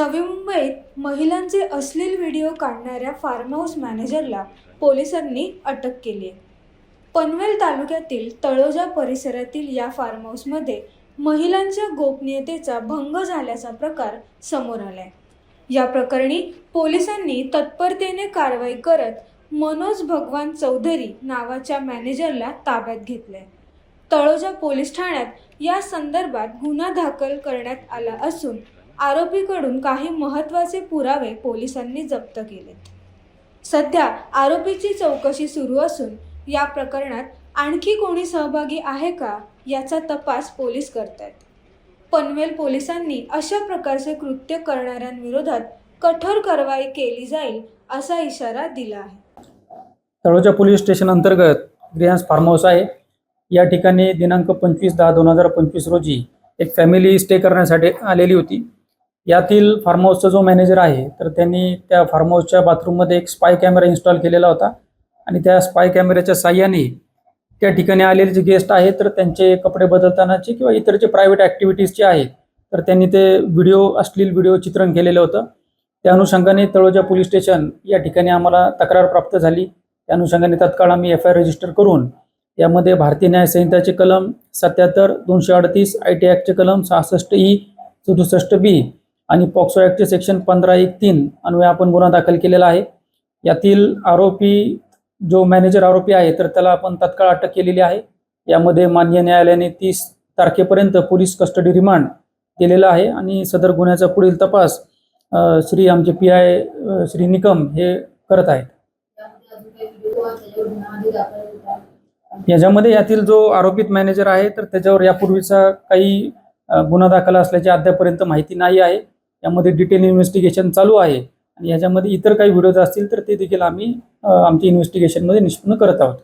नवी मुंबईत महिलांचे अश्लील व्हिडिओ काढणाऱ्या फार्म हाऊस मॅनेजरला पोलिसांनी अटक केली आहे. पनवेल तालुक्यातील तळोजा परिसरातील या फार्म हाऊसमध्ये महिलांच्या गोपनीयतेचा भंग झाल्याचा प्रकार समोर आलाय. या प्रकरणी पोलिसांनी तत्परतेने कारवाई करत मनोज भगवान चौधरी नावाच्या मॅनेजरला ताब्यात घेतलंय. तळोजा पोलीस ठाण्यात या संदर्भात गुन्हा दाखल करण्यात आला असून आरोपीकडून काही महत्त्वाचे पुरावे पोलिसांनी जप्त केलेत. सध्या आरोपीची चौकशी सुरू असून या प्रकरणात आणखी कोणी सहभागी आहे का याचा तपास पोलीस करत आहेत पनवेल पोलिसांनी अशा प्रकारचे कृत्य करणाऱ्यांविरोधात कठोर कारवाई केली जाईल असा इशारा दिला आहे. तळोजा पोलीस स्टेशन अंतर्गत ग्रियांस फार्म हाऊस आहे. या ठिकाणी दिनांक पंचवीस दहा दोन हजार पंचवीस रोजी एक फॅमिली स्टे करण्यासाठी आलेली होती. यातील फार्म हाऊसचा जो मॅनेजर आहे तर त्यांनी त्या फार्म हाऊसच्या बाथरूममध्ये एक स्पाय कॅमेरा इन्स्टॉल केलेला होता. आणि त्या स्पाय कॅमेऱ्याच्या साह्याने त्या ठिकाणी आलेले जे गेस्ट आहेत तर त्यांचे कपडे बदलतानाचे किंवा इतर जे प्रायव्हेट ॲक्टिव्हिटीज जे आहेत तर त्यांनी ते व्हिडिओ अश्लील व्हिडिओ चित्रण केलेलं होतं. त्या अनुषंगाने तळोजा पोलीस स्टेशन या ठिकाणी आम्हाला तक्रार प्राप्त झाली. त्या अनुषंगाने तत्काळ आम्ही एफ आय आर रजिस्टर करून यामध्ये भारतीय न्याय संहिताचे कलम सत्याहत्तर दोनशे अडतीस आय टी ॲक्टचे कलम सहासष्ट e, ई सदुसष्ट बी आणि पॉक्सो ॲक्टचे सेक्शन पंधरा एक तीन अन्वये आपण गुन्हा दाखल केलेला आहे. यातील आरोपी जो मॅनेजर आरोपी आहे तर त्याला आपण तत्काळ अटक केलेली आहे. यामध्ये मान्य न्यायालयाने तीस तारखेपर्यंत पोलीस कस्टडी रिमांड केलेला आहे आणि सदर गुन्ह्याचा पुढील तपास श्री आमचे पी आय श्री निकम हे करत आहेत. याच्यामध्ये यातील जो आरोपित मॅनेजर आहे तर त्याच्यावर यापूर्वीचा काही गुन्हा दाखल असल्याची अद्यापर्यंत माहिती नाही आहे. यामध्ये डिटेल इन्व्हेस्टिगेशन चालू आहे. आणि याच्यामध्ये इतर काही व्हिडिओज असतील तर ते देखील आम्ही आमच्या इन्व्हेस्टिगेशनमध्ये निष्पन्न करत आहोत.